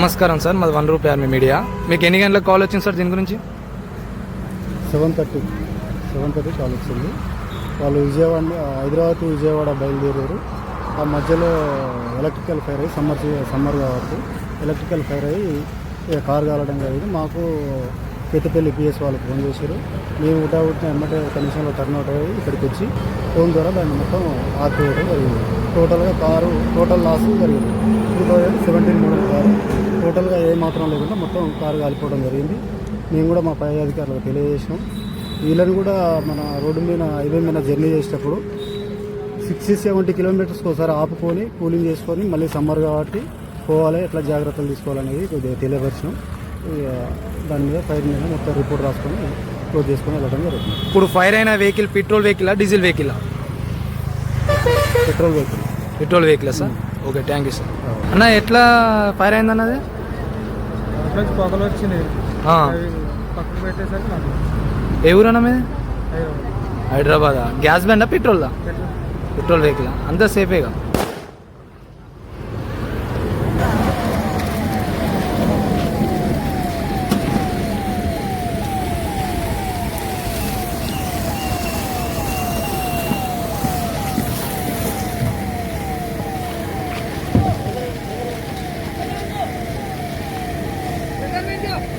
నమస్కారం సార్ మాది one rupee army media. మీకు ఎన్ని గంటలకు కాల్ వచ్చింది సార్ దీని గురించి? Seven thirty seven thirty call వచ్చింది. వాళ్ళు విజయవాడ హైదరాబాద్ విజయవాడ బయలుదేరారు. ఆ మధ్యలో ఎలక్ట్రికల్ ఫైర్ అయ్యి సమ్మర్ సమ్మర్ కాబట్టి ఎలక్ట్రికల్ ఫైర్ అయ్యి ఇక కారు కాలడం జరిగింది. మాకు పెద్దపల్లి పిఎస్ వాళ్ళకి ఫోన్ చేశారు. మేము ఉటా ఉట్టిన ఎమ్మటే ఒక నిమిషంలో టర్న్ అవుట్ అయ్యి ఇక్కడికి వచ్చి ఫోన్ ద్వారా దాన్ని మొత్తం ఆర్పేయడం జరిగింది. టోటల్గా కారు టోటల్ లాస్ జరిగింది. Two thousand seventeen model car టోటల్గా ఏ మాత్రం లేకుండా మొత్తం కారు కాలిపోవడం జరిగింది. మేము కూడా మా పై అధికారులకు తెలియజేసినాం. వీళ్ళని కూడా మన రోడ్డు మీద హైవే మీద జర్నీ చేసేటప్పుడు సిక్స్టీ సెవెంటీ కిలోమీటర్స్కి ఒకసారి ఆపుకొని కూలింగ్ చేసుకొని మళ్ళీ సమ్మర్ కాబట్టి పోవాలి ఎట్లా జాగ్రత్తలు తీసుకోవాలనేది కొద్దిగా తెలియపరిచినాం. దాని మీద ఫైర్ మీద మొత్తం రిపోర్ట్ రాసుకొని క్లోజ్ చేసుకొని వెళ్ళడం జరుగుతుంది. ఇప్పుడు ఫైర్ అయిన vehicle petrol vehicle diesel vehicle? Petrol vehicle. Petrol vehicle sir? Okay thank you sir అన్న ఎట్లా ఫైర్ అయింది అన్నది నుంచి పొగలు పెట్టేసరికి నాకు ఏ ఊరన్నా మీది? హైదరాబాద్. గ్యాస్ బండా పెట్రోల్దా పెట్రోల్. పెట్రోల్ వెహికల్ అంతా సేఫేగా Let's.